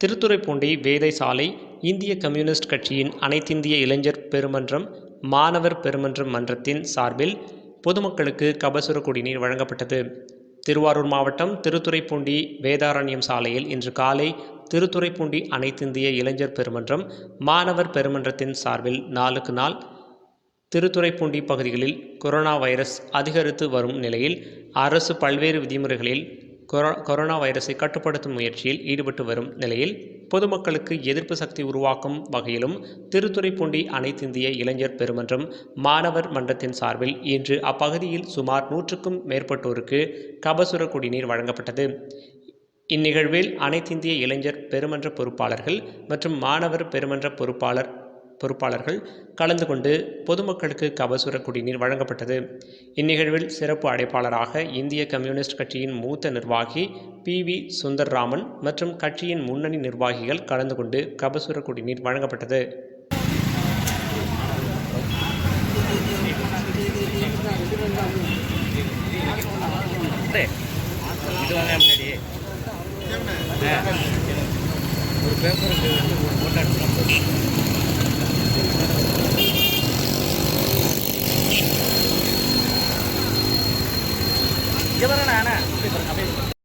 திருத்துறைப்பூண்டி வேதை சாலை இந்திய கம்யூனிஸ்ட் கட்சியின் அனைத்திந்திய இளைஞர் பெருமன்றம் மாணவர் பெருமன்றம் மன்றத்தின் சார்பில் பொதுமக்களுக்கு கபசுர குடிநீர் வழங்கப்பட்டது. திருவாரூர் மாவட்டம் திருத்துறைப்பூண்டி வேதாரண்யம் சாலையில் இன்று காலை திருத்துறைப்பூண்டி அனைத்திந்திய இளைஞர் பெருமன்றம் மாணவர் பெருமன்றத்தின் சார்பில் நாளுக்கு நாள் திருத்துறைப்பூண்டி பகுதிகளில் கொரோனா வைரஸ் அதிகரித்து வரும் நிலையில் அரசு பல்வேறு விதிமுறைகளில் கொரோனா வைரஸை கட்டுப்படுத்தும் முயற்சியில் ஈடுபட்டு வரும் நிலையில் பொதுமக்களுக்கு எதிர்ப்பு சக்தி உருவாக்கும் வகையிலும் திருத்துறைப்பூண்டி அனைத்திந்திய இளைஞர் பெருமன்றம் மாணவர் மன்றத்தின் சார்பில் இன்று அப்பகுதியில் சுமார் நூற்றுக்கும் மேற்பட்டோருக்கு கபசுர குடிநீர் வழங்கப்பட்டது. இந்நிகழ்வில் அனைத்திந்திய இளைஞர் பெருமன்ற பொறுப்பாளர்கள் மற்றும் மாணவர் பெருமன்ற பொறுப்பாளர் பொறுப்பாளர்கள் கலந்து கொண்டு பொதுமக்களுக்கு கபசுர குடிநீர் வழங்கப்பட்டது. இந்நிகழ்வில் சிறப்பு அடைப்பாளராக இந்திய கம்யூனிஸ்ட் கட்சியின் மூத்த நிர்வாகி பி. வி. சுந்தர்ராமன் மற்றும் கட்சியின் முன்னணி நிர்வாகிகள் கலந்து கொண்டு கபசுர குடிநீர் வழங்கப்பட்டது. இது வாங்க முன்னாடி ஒரு பேப்பருக்கு வந்து ஒரு போட்டோ எடுத்துக்கலாம் இவரண்ணா அண்ணா அப்படியே பாருங்க அப்படியே